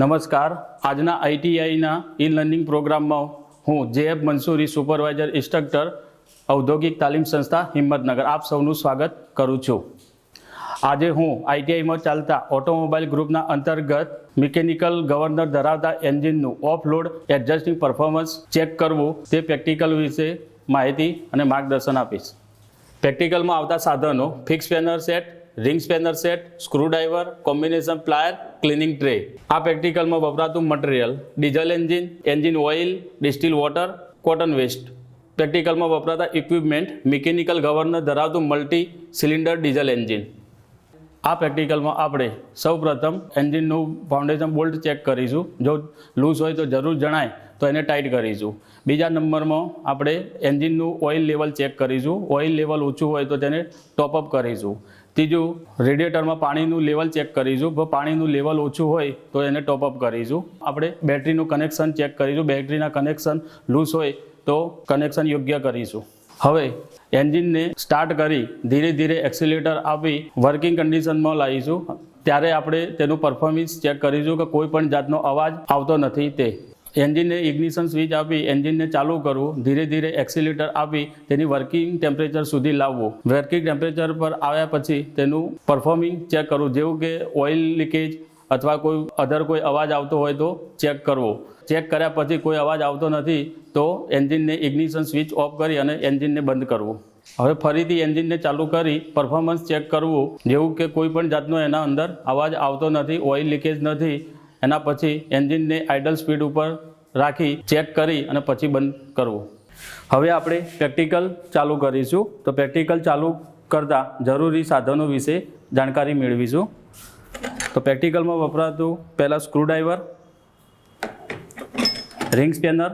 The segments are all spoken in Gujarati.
નમસ્કાર. આજના આઈટીઆઈના ઈ લર્નિંગ પ્રોગ્રામમાં હું જેએફ મંસૂરી, સુપરવાઇઝર, ઇન્સ્ટ્રક્ટર, ઔદ્યોગિક તાલીમ સંસ્થા, હિંમતનગર. આપ સૌનું સ્વાગત કરું છું. આજે હું આઈટીઆઈમાં ચાલતા ઓટોમોબાઈલ ગ્રુપના અંતર્ગત મિકેનિકલ ગવર્નર ધરાવતા એન્જિનનું ઓફલોડ, એડજસ્ટિંગ પરફોર્મન્સ ચેક કરવું, તે પ્રેક્ટિકલ વિશે માહિતી અને માર્ગદર્શન આપીશ. પ્રેક્ટિકલમાં આવતા સાધનો, fix spanner set ring spanner set, screwdriver, combination plier, cleaning tray. આ પ્રેક્ટિકલમાં વપરાતું material, diesel engine engine oil, distil water, cotton waste. પ્રેક્ટિકલમાં વપરાતા ઇક્વિપમેન્ટ મિકેનિકલ ગવર્નર ધરાવતું મલ્ટી સિલિન્ડર ડીઝલ એન્જિન. આ પ્રેક્ટિકલમાં આપણે સૌપ્રથમ એન્જિનનું ફાઉન્ડેશન બોલ્ટ ચેક કરીશું. જો લૂઝ હોય તો જરૂર જણાય તો એને ટાઈટ કરીશું. બીજા નંબરમાં આપણે એન્જિનનું ઓઇલ લેવલ ચેક કરીશું. ઓઇલ લેવલ ઓછું હોય તો તેને ટોપઅપ કરીશું. ત્રીજું રેડિએટરમાં પાણીનું લેવલ ચેક કરીશું. પાણીનું લેવલ ઓછું હોય તો એને ટોપઅપ કરીશું. આપણે બેટરીનું કનેક્શન ચેક કરીશું. બેટરીના કનેક્શન લૂઝ હોય તો કનેક્શન યોગ્ય કરીશું. હવે એન્જિનને સ્ટાર્ટ કરી ધીરે ધીરે એક્સિલેટર આપી વર્કિંગ કન્ડિશનમાં લાવીશું. ત્યારે આપણે તેનું પરફોર્મન્સ ચેક કરીશું કે કોઈ પણ જાતનો અવાજ આવતો નથી તે. એન્જિનને ઇગ્નિશન સ્વિચ આપી એન્જિનને ચાલુ કરવું, ધીરે ધીરે એક્સિલેટર આપી તેની વર્કિંગ ટેમ્પરેચર સુધી લાવવું. વર્કિંગ ટેમ્પરેચર પર આવ્યા પછી તેનું પરફોર્મિંગ ચેક કરવું. જેવું કે ઓઇલ લીકેજ અથવા કોઈ અધર કોઈ અવાજ આવતો હોય તો ચેક કરવો. ચેક કર્યા પછી કોઈ અવાજ આવતો નથી તો એન્જિનને ઇગ્નિશન સ્વિચ ઓફ કરી અને એન્જિનને બંધ કરવું. હવે ફરીથી એન્જિનને ચાલુ કરી પરફોર્મન્સ ચેક કરવું. જેવું કે કોઈ પણ જાતનો એના અંદર અવાજ આવતો નથી ઓઇલ લીકેજ નથી, એના પછી એન્જિનને આઇડલ સ્પીડ ઉપર રાખી ચેક કરી અને પછી બંધ કરવું. હવે આપણે પ્રેક્ટિકલ ચાલુ કરીશું. તો પ્રેક્ટિકલ ચાલુ કરતાં જરૂરી સાધનો વિશે જાણકારી મેળવીશું. તો પ્રેક્ટિકલમાં વપરાતું પહેલાં screwdriver ring spanner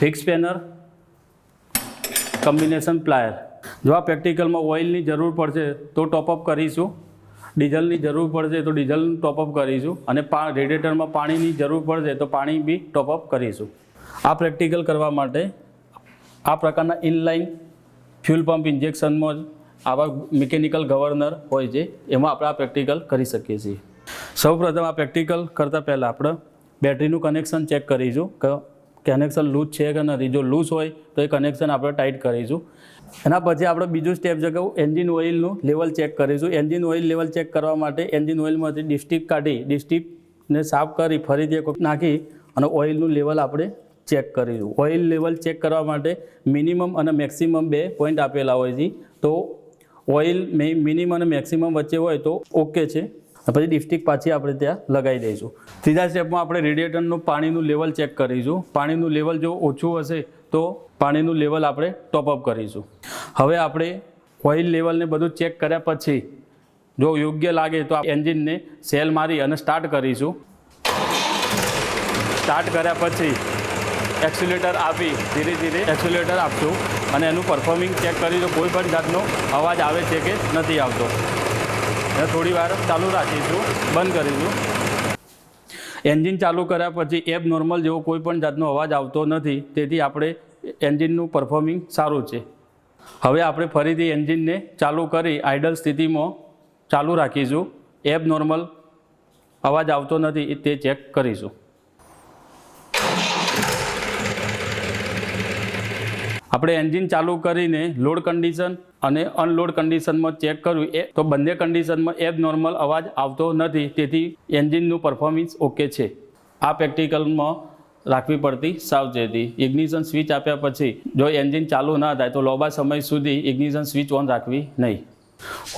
fix spanner combination plier જો આ પ્રેક્ટિકલમાં ઓઇલની જરૂર પડશે તો ટોપઅપ કરીશું. ડીઝલની જરૂર પડશે તો ડીઝલનું ટોપઅપ કરીશું. અને પા રેડિએટરમાં પાણીની જરૂર પડશે તો પાણી બી ટોપઅપ કરીશું. આ પ્રેક્ટિકલ કરવા માટે આ પ્રકારના ઇનલાઇન ફ્યુલ પંપ ઇન્જેક્શનમાં આવા મિકેનિકલ ગવર્નર હોય છે, એમાં આપણે આ પ્રેક્ટિકલ કરી શકીએ છીએ. સૌપ્રથમ આ પ્રેક્ટિકલ કરતાં પહેલાં આપણે બેટરીનું કનેક્શન ચેક કરીશું કનેક્શન લૂઝ છે કે નથી. જો લૂઝ હોય તો એ કનેક્શન આપણે ટાઈટ કરીશું. એના પછી આપણે બીજું સ્ટેપ છે કે એન્જિન ઓઇલનું લેવલ ચેક કરીશું. એન્જિન ઓઇલ લેવલ ચેક કરવા માટે એન્જિન ઓઇલમાંથી ડિસ્ટિક કાઢી ડિસ્ટિકને સાફ કરી ફરીથી એક નાખી અને ઓઇલનું લેવલ આપણે ચેક કરીશું. ઓઇલ લેવલ ચેક કરવા માટે મિનિમમ અને મેક્સિમમ બે પોઈન્ટ આપેલા હોય છે. તો ઓઇલ મિનિમમ અને મેક્સિમમ વચ્ચે હોય તો ઓકે છે. પછી ડિસ્ટિક પાછી આપણે ત્યાં લગાવી દઈશું. ત્રીજા સ્ટેપમાં આપણે રેડિએટરનું પાણીનું લેવલ ચેક કરીશું. પાણીનું લેવલ જો ઓછું હશે તો પાણીનું લેવલ આપણે ટોપઅપ કરીશું. હવે આપણે ઓઇલ લેવલને બધું ચેક કર્યા પછી જો યોગ્ય લાગે તો એન્જિનને સેલ મારી અને સ્ટાર્ટ કરીશું. સ્ટાર્ટ કર્યા પછી એક્સિલેટર આપી, ધીરે ધીરે એક્સિલેટર આપશું. અને એનું પરફોર્મિંગ ચેક કરીશું કોઈ પણ જાતનો અવાજ આવે છે કે નથી આવતો. અને થોડી વાર ચાલુ રાખીશું, બંધ કરીશું. એન્જિન ચાલુ કર્યા પછી એબ નોર્મલ જેવો કોઈ પણ જાતનો અવાજ આવતો નથી, તેથી આપણે એન્જિનનું પરફોર્મિંગ સારું છે. હવે આપણે ફરીથી એન્જિનને ચાલુ કરી આઇડલ સ્થિતિમાં ચાલુ રાખીશું. એબ નોર્મલ અવાજ આવતો નથી તે ચેક કરીશું. આપણે એન્જિન ચાલુ કરીને લોડ કન્ડિશન અને અનલોડ કન્ડિશનમાં ચેક કર્યું એ, તો બંને કન્ડિશનમાં એબ નોર્મલ અવાજ આવતો નથી. તેથી એન્જિનનું પરફોર્મન્સ ઓકે છે. આ પ્રેક્ટિકલમાં રાખવી પડતી સાવચેતી. ઇગ્નિશન સ્વિચ આપ્યા પછી, જો એન્જિન ચાલુ ના થાય, તો લાંબા સમય સુધી ઇગ્નિશન સ્વિચ ઓન રાખવી નહીં.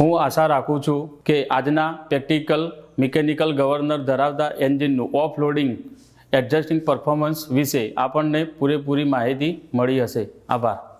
હું આશા રાખું છું કે આજના પ્રેક્ટિકલ મિકેનિકલ ગવર્નર ધરાવતા એન્જિનનું ઓફ લોડિંગ એડજસ્ટિંગ પરફોર્મન્સ વિશે આપણને પૂરેપૂરી માહિતી મળી હશે. આભાર.